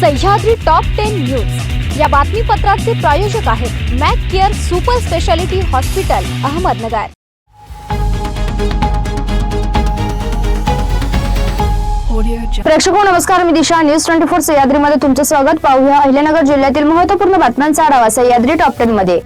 Sahyadri top ten news या बातमीपत्राचे प्रायोजक आहेत Mac care super speciality hospital Ahmednagar. प्रेक्षको हो, नमस्कार. मी दिशा. न्यूज ट्वेंटी फोर सह्याद्रीमध्ये तुमचं स्वागत. पाहूया अहिल्यानगर जिल्ह्यातील महत्त्वपूर्ण बातम्यांचा आढावा सह्याद्री टॉप टेन मध्ये.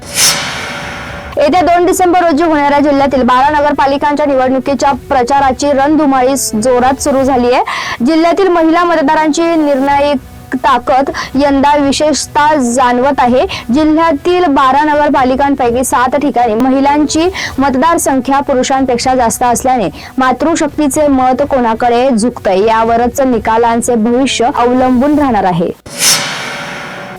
येत्या दोन डिसेंबर रोजी होणाऱ्या जिल्ह्यातील बारा नगरपालिकांच्या निवडणुकीच्या प्रचाराची रणधुमाळी जोरात सुरू झाली आहे. जिल्ह्यातील महिला मतदारांची निर्णायक ताकद यंदा विशेषतः जाणवत आहे. जिल्ह्यातील बारा नगरपालिकांपैकी सात ठिकाणी महिलांची मतदार संख्या पुरुषांपेक्षा जास्त असल्याने मातृशक्तीचे मत कोणाकडे झुकतंय यावरच निकालांचे भविष्य अवलंबून राहणार आहे.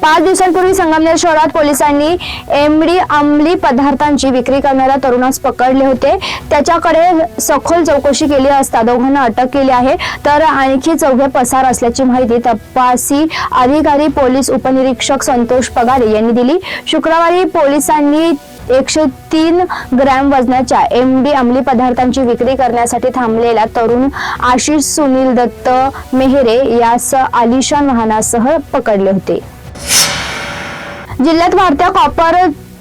पाच दिवसांपूर्वी संगमनेर शहरात पोलिसांनी एमडी अंमली पदार्थांची विक्री करणाऱ्या तरुणास पकडले होते. त्याच्याकडे सखोल चौकशी केली असता दोघांना अटक केली आहे. तर आणखी चौघे पसार असल्याची माहिती तपासी अधिकारी पोलीस उपनिरीक्षक संतोष पगारे यांनी दिली. शुक्रवारी पोलिसांनी एकशे तीन ग्रॅम वजनाच्या एम डी अंमली पदार्थांची विक्री करण्यासाठी थांबलेला तरुण आशिष सुनील दत्त मेहरे यास आलिशान वाहनासह पकडले होते. जिल्ह्यात वाढत्या कॉपर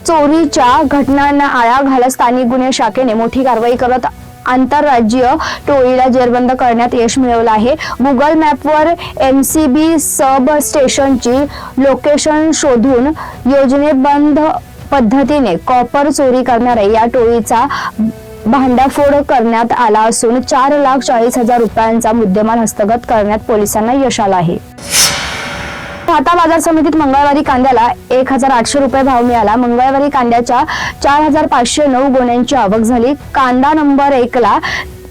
चोरीच्या घटनांना आळा घालत स्थानिक गुन्हे शाखेने मोठी कारवाई करत आंतरराज्यीय टोळीला जेरबंद करण्यात यश मिळवलं आहे. गुगल मॅपवर एम सी बी सब स्टेशनची लोकेशन शोधून योजनेबंद पद्धतीने कॉपर चोरी करणाऱ्या या टोळीचा भांडाफोड करण्यात आला असून चार लाख चाळीस हजार रुपयांचा मुद्देमाल हस्तगत करण्यात पोलिसांना यश आलं आहे. खाता बाजार समितीत मंगळवारी कांद्याला एक हजार आठशे रुपये भाव मिळाला. मंगळवारी कांद्याच्या चार हजार पाचशे नऊ गोण्यांची आवक झाली. कांदा नंबर एकला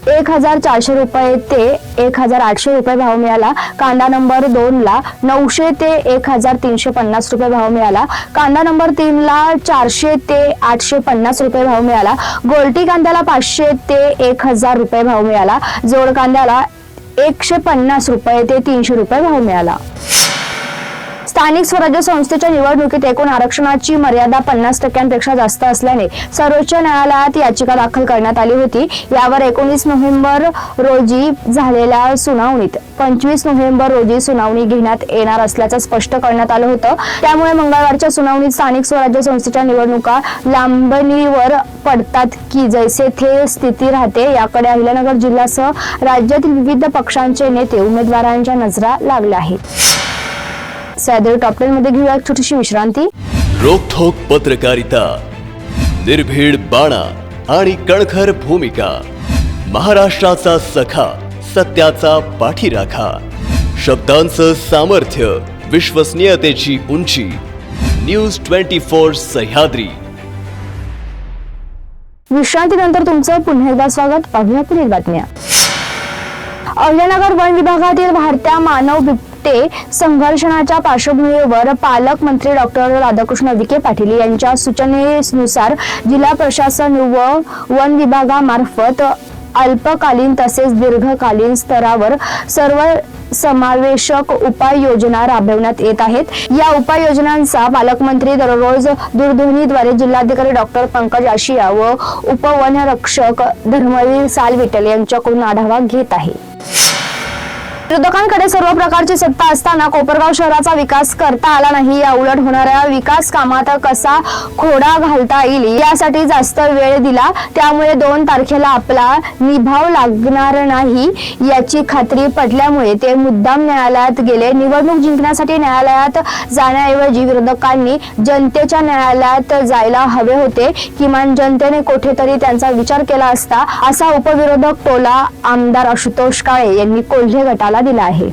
एक हजार चारशे रुपये ते एक हजार आठशे रुपये भाव मिळाला. कांदा नंबर दोन ला नऊशे ते एक हजार तीनशे पन्नास रुपये भाव मिळाला. कांदा नंबर तीन ला चारशे ते आठशे पन्नास रुपये भाव मिळाला. गोलटी कांद्याला पाचशे ते एक हजार रुपये भाव मिळाला. जोड कांद्याला एकशे पन्नास रुपये ते तीनशे रुपये भाव मिळाला. स्थानिक स्वराज्य संस्थेच्या निवडणुकीत एकूण आरक्षणाची मर्यादा पन्नास टक्क्यांपेक्षा जास्त असल्याने सर्वोच्च न्यायालयात याचिका दाखल करण्यात आली होती. यावर एकोणीस नोव्हेंबर रोजी झालेल्या सुनावणीत पंचवीस नोव्हेंबर रोजी सुनावणी घेण्यात येणार असल्याचं स्पष्ट करण्यात आलं होतं. त्यामुळे मंगळवारच्या सुनावणीत स्थानिक स्वराज्य संस्थेच्या निवडणुका लांबणीवर पडतात की जैसे थे स्थिती राहते याकडे अहिल्यानगर जिल्ह्यासह राज्यातील विविध पक्षांचे नेते उमेदवारांच्या नजरा लागल्या आहेत. सह्याद्री टॉप टेन मध्ये घेऊया एक छोटीशी विश्रांती. रोखोक पत्रकारिता निर्भीड बाणा आणि कणखर भूमिका महाराष्ट्राचा सखा सत्याचा पाठीराखा शब्दांचं सामर्थ्य विश्वसनीयतेची उंची न्यूज ट्वेंटी फोर सह्याद्री. विश्रांतीनंतर तुमचं पुन्हा एकदा स्वागत. पाहूया पुढील बातम्या. अहिल्यानगर वन विभागातील वाढत्या मानव ते संघर्षणाच्या पार्श्वभूमीवर पालकमंत्री डॉक्टर राधाकृष्ण विखे पाटील यांच्या सूचनेनुसार जिल्हा प्रशासन व वन विभागामार्फत अल्पकालीन तसेच दीर्घकालीन स्तरावर सर्व समावेशक उपाययोजना राबवण्यात येत आहेत. या उपाययोजनांचा पालकमंत्री दररोज दूरध्वनीद्वारे जिल्हाधिकारी डॉक्टर पंकज आशिया व उपवनरक्षक धर्मवीर सालविटल यांच्याकडून आढावा घेत आहे. विरोधकांकडे सर्व प्रकारची सत्ता असताना कोपरगाव शहराचा विकास करता आला नाही. या उलट होणाऱ्या विकास कामात कसा खोडा घालता येईल यासाठी जास्त वेळ दिला. त्यामुळे दोन तारखेला आपला निभाव लागणार नाही याची खात्री पटल्यामुळे ते मुद्दाम न्यायालयात गेले. निवडणूक जिंकण्यासाठी न्यायालयात जाण्याऐवजी विरोधकांनी जनतेच्या न्यायालयात जायला हवे होते. किमान जनतेने कुठेतरी त्यांचा विचार केला असता असा उपविरोधक टोला आमदार आशुतोष काळे यांनी कोल्हे गटाला दिला आहे.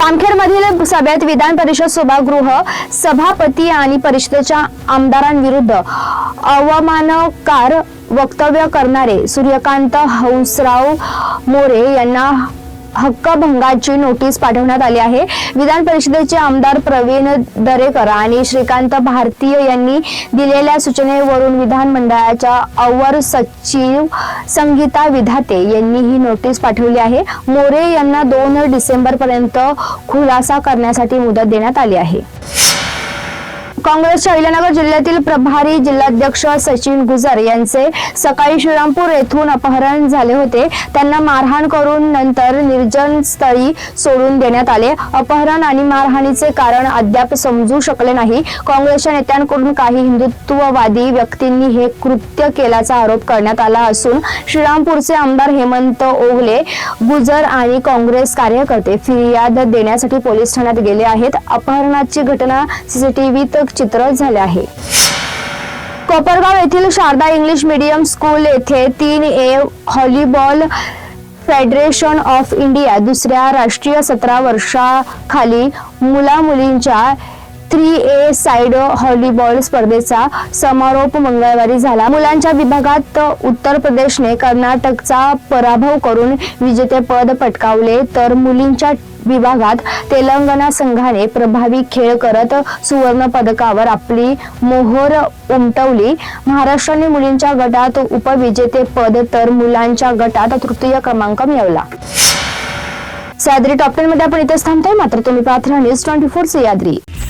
पामखेडमधील सभेत विधान परिषद सभागृह सभापती आणि परिषदेच्या आमदारांविरुद्ध अवमानकार वक्तव्य करणारे सूर्यकांत हंसराव मोरे यांना हक्कभंगाची नोटीस पाठवण्यात आली आहे. विधान परिषदेचे आमदार प्रवीण दरेकर आणि श्रीकांत भारतीय यांनी दिलेल्या सूचनेवरून विधानमंडळाच्या अवर सचिव संगीता विधाते यांनी ही नोटीस पाठवली आहे. मोरे यांना दोन डिसेंबर पर्यंत खुलासा करण्यासाठी मुदत देण्यात आली आहे. काँग्रेसच्या अहिल्यानगर जिल्ह्यातील प्रभारी जिल्हाध्यक्ष सचिन गुजर यांचे सकाळी श्रीरामपूर येथून अपहरण झाले होते. त्यांना मारहाण करून नंतर निर्जन स्थळी सोडून देण्यात आले. अपहरण आणि मारहाणीचे कारण अद्याप समजू शकले नाही. काँग्रेसच्या नेत्यांकडून काही हिंदुत्ववादी व्यक्तींनी हे कृत्य केल्याचा आरोप करण्यात आला असून श्रीरामपूरचे आमदार हेमंत ओगले गुजर आणि काँग्रेस कार्यकर्ते फिर्याद देण्यासाठी पोलीस ठाण्यात गेले आहेत. अपहरणाची घटना सीसीटीव्हीत चित्र झाले आहे. कोपरगाव येथील शारदा इंग्लिश मीडियम स्कूल येथे तीन A volleyball federation of India दुसऱ्या राष्ट्रीय सतरा वर्षाखाली मुला मुलींच्या थ्री ए साइड हॉलीबॉल स्पर्धेचा समारोप मंगळवारी झाला. मुलांच्या विभागात उत्तर प्रदेशने कर्नाटकचा पराभव करून विजेतेपद पटकावले. तर मुलींच्या विभागात तेलंगणा संघाने प्रभावी खेळ करत सुवर्ण पदकावर आपली मोहोर उमटवली. महाराष्ट्राने मुलींच्या गटात उपविजेतेपद तर मुलांच्या गटात तृतीय क्रमांक मिळवला. सादरी टॉप टेन मध्ये आपण इथेच थांबतोय. मात्र तुम्ही पात्र news twenty four Sahyadri